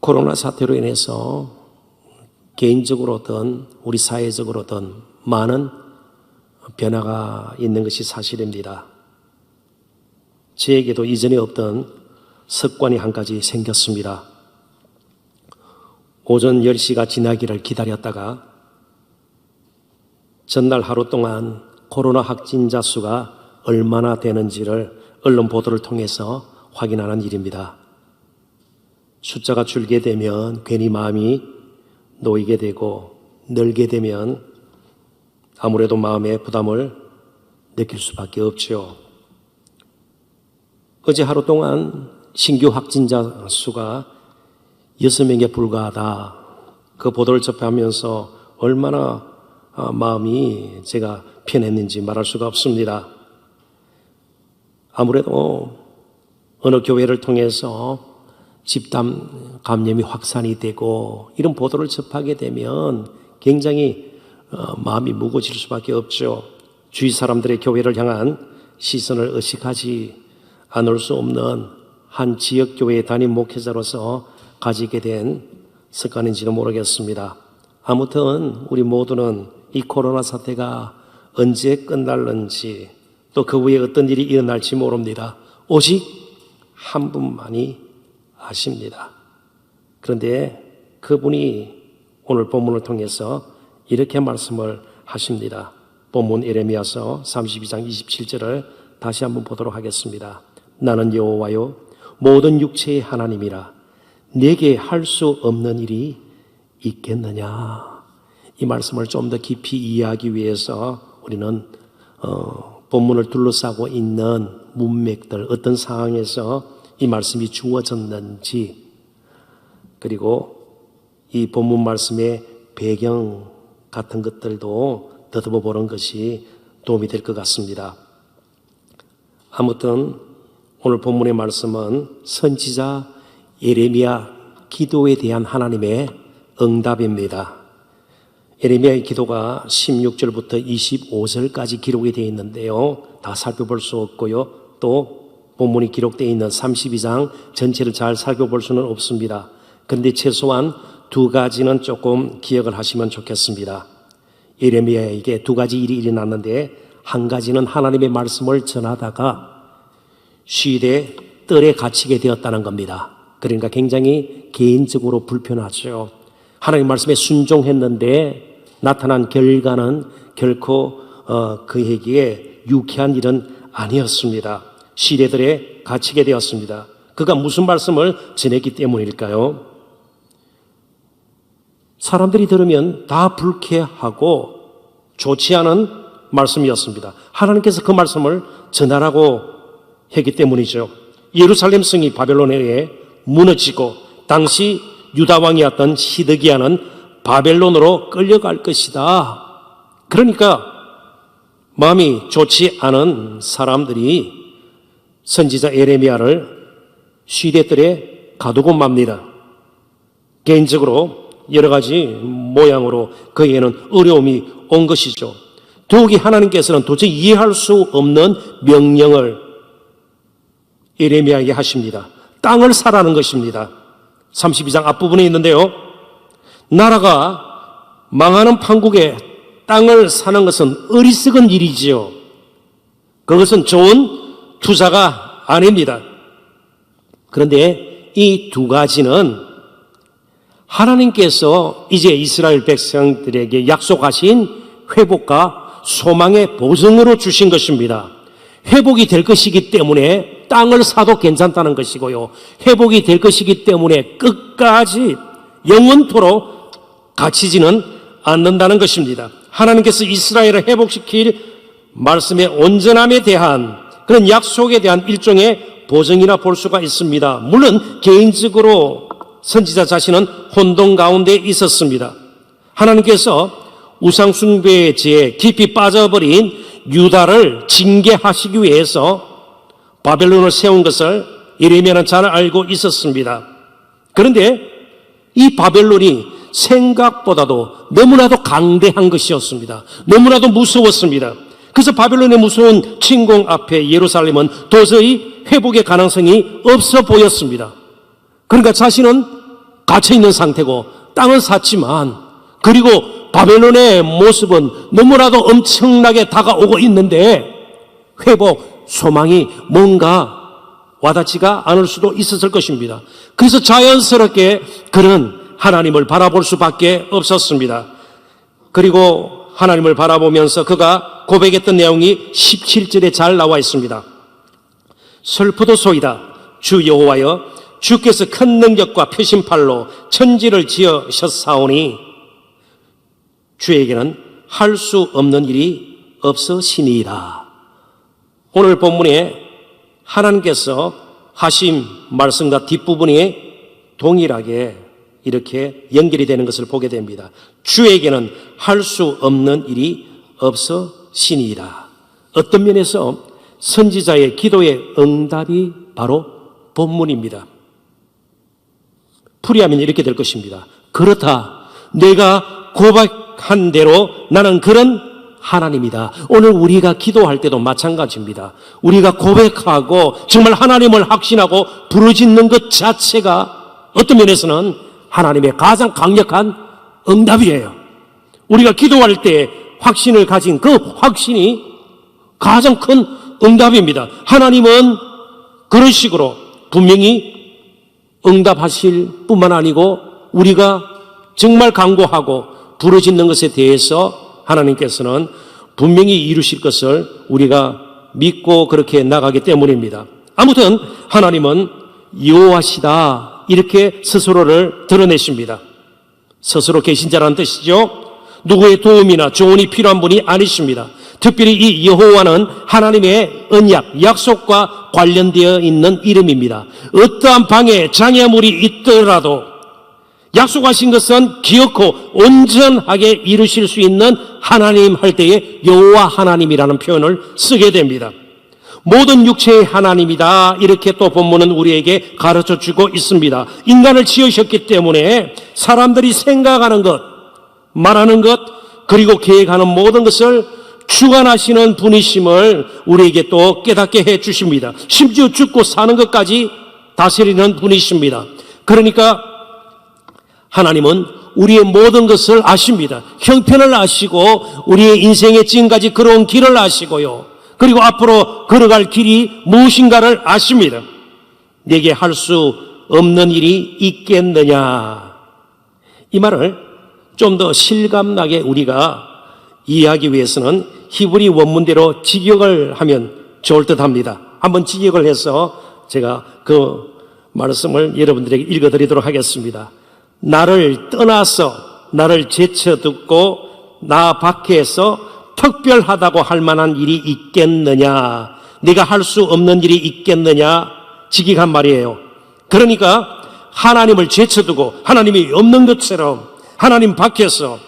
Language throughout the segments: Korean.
코로나 사태로 인해서 개인적으로든 우리 사회적으로든 많은 변화가 있는 것이 사실입니다. 저에게도 이전에 없던 습관이 한 가지 생겼습니다. 오전 10시가 지나기를 기다렸다가 전날 하루 동안 코로나 확진자 수가 얼마나 되는지를 언론 보도를 통해서 확인하는 일입니다. 숫자가 줄게 되면 괜히 마음이 놓이게 되고 늘게 되면 아무래도 마음의 부담을 느낄 수밖에 없죠. 어제 하루 동안 신규 확진자 수가 6명에 불과하다. 그 보도를 접하면서 얼마나 아, 마음이 제가 편했는지 말할 수가 없습니다. 아무래도 어느 교회를 통해서 집단 감염이 확산이 되고 이런 보도를 접하게 되면 굉장히 어, 마음이 무거워질 수밖에 없죠. 주위 사람들의 교회를 향한 시선을 의식하지 않을 수 없는 한 지역 교회 담임 목회자로서 가지게 된 습관인지도 모르겠습니다. 아무튼 우리 모두는 이 코로나 사태가 언제 끝날는지 또 그 후에 어떤 일이 일어날지 모릅니다. 오직 한 분만이 아십니다. 그런데 그분이 오늘 본문을 통해서 이렇게 말씀을 하십니다. 본문 에레미야서 32장 27절을 다시 한번 보도록 하겠습니다. 나는 여호와요 모든 육체의 하나님이라 내게 할 수 없는 일이 있겠느냐. 이 말씀을 좀 더 깊이 이해하기 위해서 우리는 어, 본문을 둘러싸고 있는 문맥들 어떤 상황에서 이 말씀이 주어졌는지 그리고 이 본문 말씀의 배경 같은 것들도 더듬어 보는 것이 도움이 될 것 같습니다. 아무튼 오늘 본문의 말씀은 선지자 예레미야 기도에 대한 하나님의 응답입니다. 예레미야의 기도가 16절부터 25절까지 기록이 되어 있는데요. 다 살펴볼 수 없고요. 또 본문이 기록되어 있는 32장 전체를 잘 살펴볼 수는 없습니다. 그런데 최소한 두 가지는 조금 기억을 하시면 좋겠습니다. 예레미야에게 두 가지 일이 일어났는데 한 가지는 하나님의 말씀을 전하다가 쉬되 뜰에 갇히게 되었다는 겁니다. 그러니까 굉장히 개인적으로 불편하죠. 하나님 말씀에 순종했는데 나타난 결과는 결코 어, 그에게 유쾌한 일은 아니었습니다. 시대들에 갇히게 되었습니다. 그가 무슨 말씀을 전했기 때문일까요? 사람들이 들으면 다 불쾌하고 좋지 않은 말씀이었습니다. 하나님께서 그 말씀을 전하라고 했기 때문이죠. 예루살렘 성이 바벨론에 의해 무너지고 당시 유다 왕이었던 시드기야는 바벨론으로 끌려갈 것이다. 그러니까 마음이 좋지 않은 사람들이 선지자 에레미야를 시대들에 가두고 맙니다. 개인적으로 여러 가지 모양으로 그에게는 어려움이 온 것이죠. 더욱이 하나님께서는 도저히 이해할 수 없는 명령을 에레미야에게 하십니다. 땅을 사라는 것입니다. 32장 앞부분에 있는데요. 나라가 망하는 판국에 땅을 사는 것은 어리석은 일이지요. 그것은 좋은 투자가 아닙니다. 그런데 이 두 가지는 하나님께서 이제 이스라엘 백성들에게 약속하신 회복과 소망의 보증으로 주신 것입니다. 회복이 될 것이기 때문에 땅을 사도 괜찮다는 것이고요. 회복이 될 것이기 때문에 끝까지 영원토록 갇히지는 않는다는 것입니다. 하나님께서 이스라엘을 회복시킬 말씀의 온전함에 대한 그런 약속에 대한 일종의 보증이나 볼 수가 있습니다. 물론 개인적으로 선지자 자신은 혼돈 가운데 있었습니다. 하나님께서 우상숭배의 지에 깊이 빠져버린 유다를 징계하시기 위해서 바벨론을 세운 것을 예레미야는 잘 알고 있었습니다. 그런데 이 바벨론이 생각보다도 너무나도 강대한 것이었습니다. 너무나도 무서웠습니다. 그래서 바벨론의 무서운 침공 앞에 예루살렘은 도저히 회복의 가능성이 없어 보였습니다. 그러니까 자신은 갇혀 있는 상태고 땅은 샀지만 그리고 바벨론의 모습은 너무나도 엄청나게 다가오고 있는데 회복 소망이 뭔가 와닿지가 않을 수도 있었을 것입니다. 그래서 자연스럽게 그는 하나님을 바라볼 수밖에 없었습니다. 그리고 하나님을 바라보면서 그가 고백했던 내용이 17절에 잘 나와 있습니다. 슬프도소이다. 주 여호와여 주께서 큰 능력과 표심팔로 천지를 지으셨사오니 주에게는 할 수 없는 일이 없으시니이다. 오늘 본문에 하나님께서 하심 말씀과 뒷부분이 동일하게 이렇게 연결이 되는 것을 보게 됩니다. 주에게는 할 수 없는 일이 없으시니이다. 어떤 면에서 선지자의 기도의 응답이 바로 본문입니다. 풀이하면 이렇게 될 것입니다. 그렇다. 내가 고백한 대로 나는 그런 하나님이다. 오늘 우리가 기도할 때도 마찬가지입니다. 우리가 고백하고 정말 하나님을 확신하고 부르짖는 것 자체가 어떤 면에서는 하나님의 가장 강력한 응답이에요. 우리가 기도할 때 확신을 가진 그 확신이 가장 큰 응답입니다. 하나님은 그런 식으로 분명히 응답하실 뿐만 아니고 우리가 정말 강구하고 부르짖는 것에 대해서 하나님께서는 분명히 이루실 것을 우리가 믿고 그렇게 나가기 때문입니다. 아무튼 하나님은 여호와시다 이렇게 스스로를 드러내십니다. 스스로 계신 자라는 뜻이죠. 누구의 도움이나 조언이 필요한 분이 아니십니다. 특별히 이 여호와는 하나님의 언약, 약속과 관련되어 있는 이름입니다. 어떠한 방해, 장애물이 있더라도 약속하신 것은 기억고 온전하게 이루실 수 있는 하나님 할 때에 여호와 하나님이라는 표현을 쓰게 됩니다. 모든 육체의 하나님이다. 이렇게 또 본문은 우리에게 가르쳐 주고 있습니다. 인간을 지으셨기 때문에 사람들이 생각하는 것, 말하는 것, 그리고 계획하는 모든 것을 주관하시는 분이심을 우리에게 또 깨닫게 해 주십니다. 심지어 죽고 사는 것까지 다스리는 분이십니다. 그러니까 하나님은 우리의 모든 것을 아십니다. 형편을 아시고 우리의 인생의 지금까지 걸어온 길을 아시고요. 그리고 앞으로 걸어갈 길이 무엇인가를 아십니다. 내게 할 수 없는 일이 있겠느냐. 이 말을 좀 더 실감나게 우리가 이해하기 위해서는 히브리 원문대로 직역을 하면 좋을 듯 합니다. 한번 직역을 해서 제가 그 말씀을 여러분들에게 읽어드리도록 하겠습니다. 나를 떠나서 나를 제쳐 듣고 나 밖에서 특별하다고 할 만한 일이 있겠느냐? 네가 할 수 없는 일이 있겠느냐? 직역한 말이에요. 그러니까 하나님을 제쳐두고 하나님이 없는 것처럼 하나님 밖에서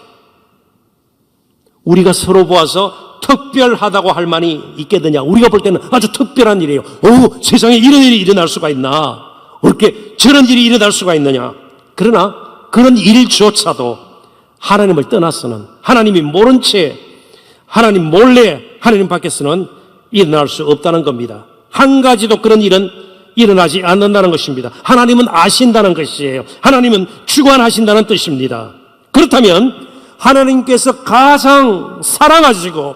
우리가 서로 보아서 특별하다고 할 만이 있겠느냐? 우리가 볼 때는 아주 특별한 일이에요. 오, 세상에 이런 일이 일어날 수가 있나? 어떻게 저런 일이 일어날 수가 있느냐? 그러나 그런 일조차도 하나님을 떠나서는 하나님이 모른 채 하나님 몰래 하나님 밖에서는 일어날 수 없다는 겁니다. 한 가지도 그런 일은 일어나지 않는다는 것입니다. 하나님은 아신다는 것이에요. 하나님은 주관하신다는 뜻입니다. 그렇다면 하나님께서 가장 사랑하시고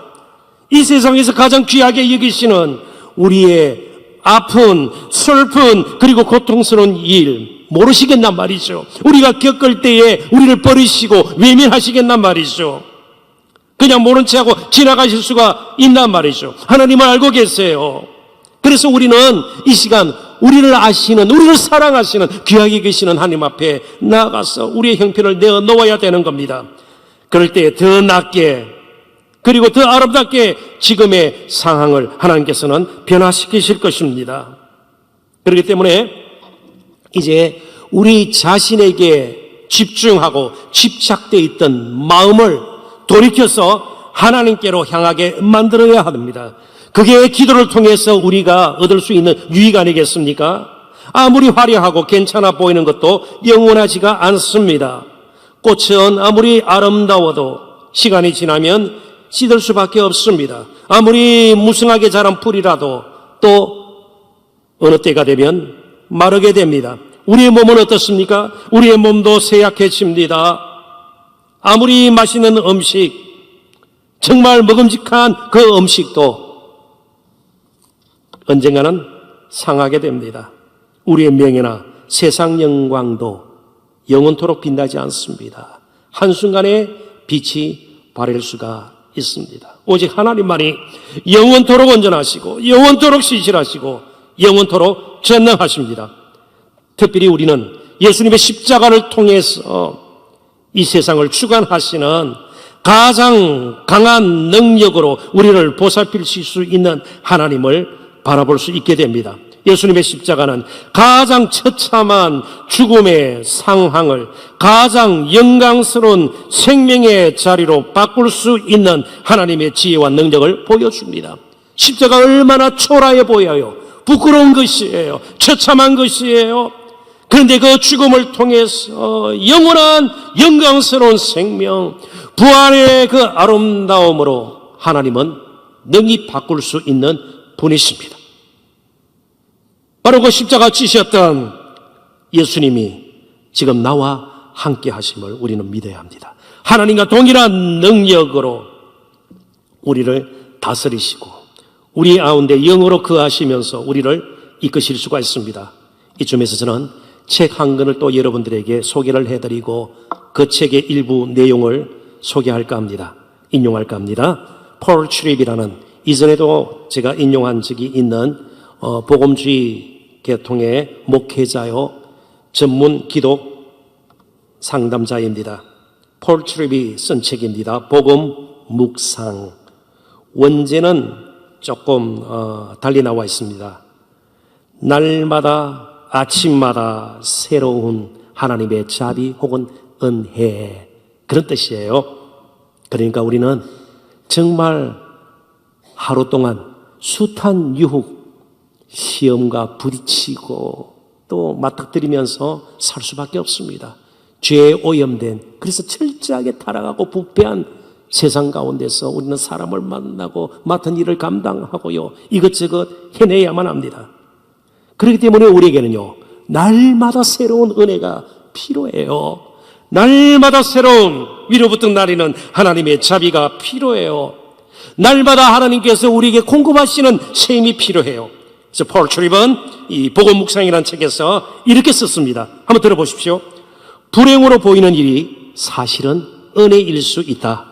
이 세상에서 가장 귀하게 여기시는 우리의 아픈, 슬픈, 그리고 고통스러운 일 모르시겠단 말이죠. 우리가 겪을 때에 우리를 버리시고 외면하시겠단 말이죠. 그냥 모른 채 하고 지나가실 수가 있단 말이죠. 하나님을 알고 계세요. 그래서 우리는 이 시간 우리를 아시는, 우리를 사랑하시는 귀하게 계시는 하나님 앞에 나가서 우리의 형편을 내어 놓아야 되는 겁니다. 그럴 때 더 낫게 그리고 더 아름답게 지금의 상황을 하나님께서는 변화시키실 것입니다. 그렇기 때문에 이제 우리 자신에게 집중하고 집착되어 있던 마음을 돌이켜서 하나님께로 향하게 만들어야 합니다. 그게 기도를 통해서 우리가 얻을 수 있는 유익 아니겠습니까? 아무리 화려하고 괜찮아 보이는 것도 영원하지가 않습니다. 꽃은 아무리 아름다워도 시간이 지나면 시들 수밖에 없습니다. 아무리 무성하게 자란 풀이라도 또 어느 때가 되면 마르게 됩니다. 우리의 몸은 어떻습니까? 우리의 몸도 쇠약해집니다. 아무리 맛있는 음식, 정말 먹음직한 그 음식도 언젠가는 상하게 됩니다. 우리의 명예나 세상 영광도 영원토록 빛나지 않습니다. 한순간에 빛이 바랄 수가 있습니다. 오직 하나님만이 영원토록 온전하시고 영원토록 신실하시고 영원토록 전능하십니다. 특별히 우리는 예수님의 십자가를 통해서 이 세상을 주관하시는 가장 강한 능력으로 우리를 보살피실 수 있는 하나님을 바라볼 수 있게 됩니다. 예수님의 십자가는 가장 처참한 죽음의 상황을 가장 영광스러운 생명의 자리로 바꿀 수 있는 하나님의 지혜와 능력을 보여줍니다. 십자가 얼마나 초라해 보여요. 부끄러운 것이에요. 처참한 것이에요. 그런데 그 죽음을 통해서 영원한 영광스러운 생명, 부활의 그 아름다움으로 하나님은 능히 바꿀 수 있는 분이십니다. 바로 그 십자가 지셨던 예수님이 지금 나와 함께 하심을 우리는 믿어야 합니다. 하나님과 동일한 능력으로 우리를 다스리시고 우리 가운데 영으로 거하시면서 우리를 이끄실 수가 있습니다. 이쯤에서 저는 책 한 권을 또 여러분들에게 소개를 해드리고 그 책의 일부 내용을 소개할까 합니다. 인용할까 합니다. 폴 트립이라는 이전에도 제가 인용한 적이 있는 어, 복음주의 계통의 목회자요 전문 기독 상담자입니다. 폴 트립이 쓴 책입니다. 복음 묵상 원제는 조금 어, 달리 나와 있습니다. 날마다 아침마다 새로운 하나님의 자비 혹은 은혜 그런 뜻이에요. 그러니까 우리는 정말 하루 동안 숱한 유혹 시험과 부딪히고 또 맞닥뜨리면서 살 수밖에 없습니다. 죄에 오염된 그래서 철저하게 타락하고 부패한 세상 가운데서 우리는 사람을 만나고 맡은 일을 감당하고요 이것저것 해내야만 합니다. 그렇기 때문에 우리에게는요 날마다 새로운 은혜가 필요해요. 날마다 새로운 위로부터 나리는 하나님의 자비가 필요해요. 날마다 하나님께서 우리에게 공급하시는 셈이 필요해요. 그래서 폴 트립은 이 복음 묵상이라는 책에서 이렇게 썼습니다. 한번 들어보십시오. 불행으로 보이는 일이 사실은 은혜일 수 있다.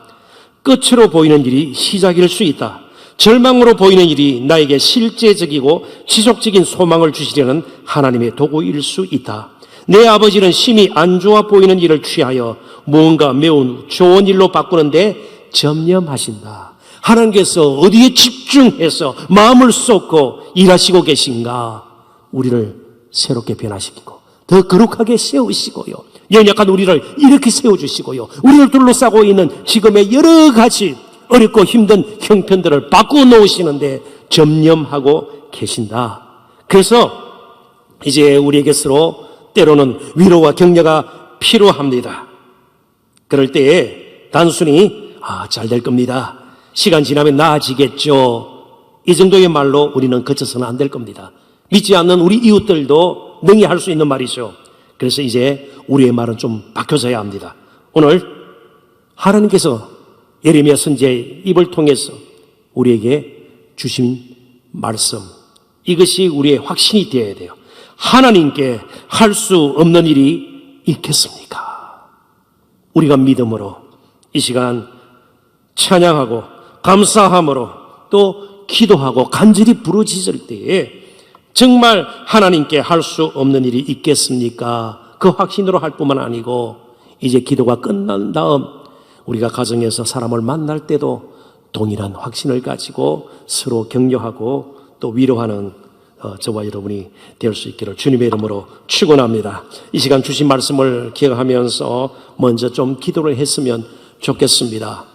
끝으로 보이는 일이 시작일 수 있다. 절망으로 보이는 일이 나에게 실제적이고 지속적인 소망을 주시려는 하나님의 도구일 수 있다. 내 아버지는 심히 안 좋아 보이는 일을 취하여 무언가 매우 좋은 일로 바꾸는데 점념하신다. 하나님께서 어디에 집중해서 마음을 쏟고 일하시고 계신가? 우리를 새롭게 변화시키고 더 거룩하게 세우시고요. 연약한 우리를 이렇게 세워주시고요. 우리를 둘러싸고 있는 지금의 여러 가지 어렵고 힘든 형편들을 바꾸어 놓으시는데 점념하고 계신다. 그래서 이제 우리에게서로 때로는 위로와 격려가 필요합니다. 그럴 때에 단순히 아, 잘 될 겁니다. 시간 지나면 나아지겠죠. 이 정도의 말로 우리는 그쳐서는 안 될 겁니다. 믿지 않는 우리 이웃들도 능히 할 수 있는 말이죠. 그래서 이제 우리의 말은 좀 바뀌어져야 합니다. 오늘 하나님께서 예레미야 선지의 입을 통해서 우리에게 주신 말씀 이것이 우리의 확신이 되어야 돼요. 하나님께 할 수 없는 일이 있겠습니까? 우리가 믿음으로 이 시간 찬양하고 감사함으로 또 기도하고 간절히 부르짖을 때에 정말 하나님께 할 수 없는 일이 있겠습니까? 그 확신으로 할 뿐만 아니고 이제 기도가 끝난 다음 우리가 가정에서 사람을 만날 때도 동일한 확신을 가지고 서로 격려하고 또 위로하는 어, 저와 여러분이 될 수 있기를 주님의 이름으로 축원합니다. 이 시간 주신 말씀을 기억하면서 먼저 좀 기도를 했으면 좋겠습니다.